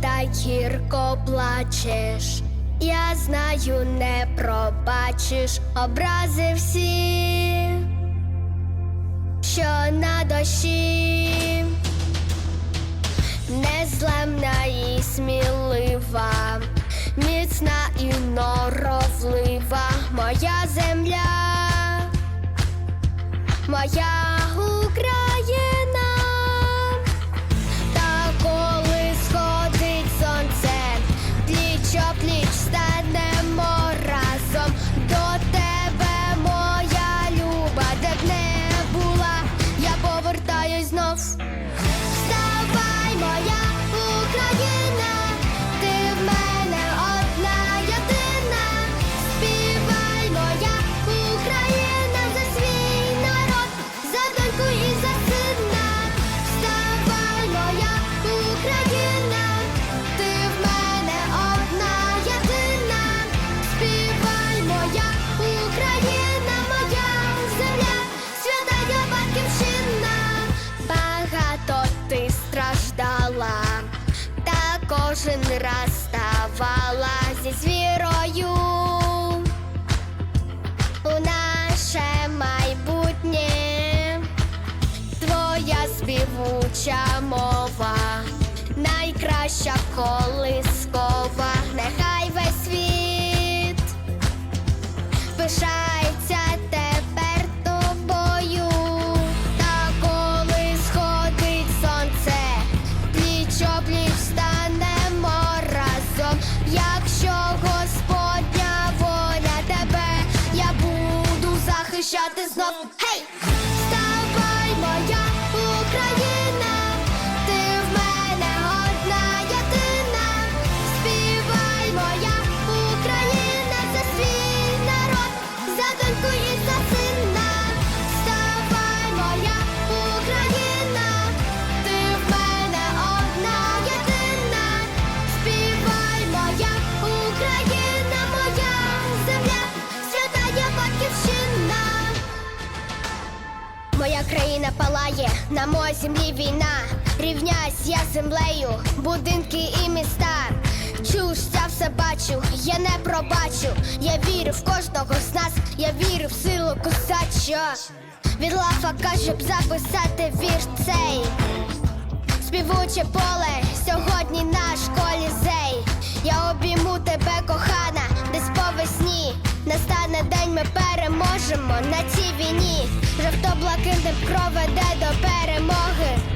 та гірко плачеш. Я знаю, не пробачиш образи всі, що на душі, незламна і смілива, міцна і норовлива моя земля, моя кожен раз ставала зі звірою. У наше майбутнє, твоя співуча мова, найкраща колискова, shot this off. Hey! Моя країна палає, на моїй землі війна. Рівняюсь я землею, будинки і міста. Чуш, я все бачу, я не пробачу. Я вірю в кожного з нас, я вірю в силу косача. Від лафака, щоб записати вірш цей. Співуче поле, сьогодні наш колізей. Я обійму тебе, весні. Настане день, ми переможемо на цій війні. Жовто-блакитним проведе до перемоги.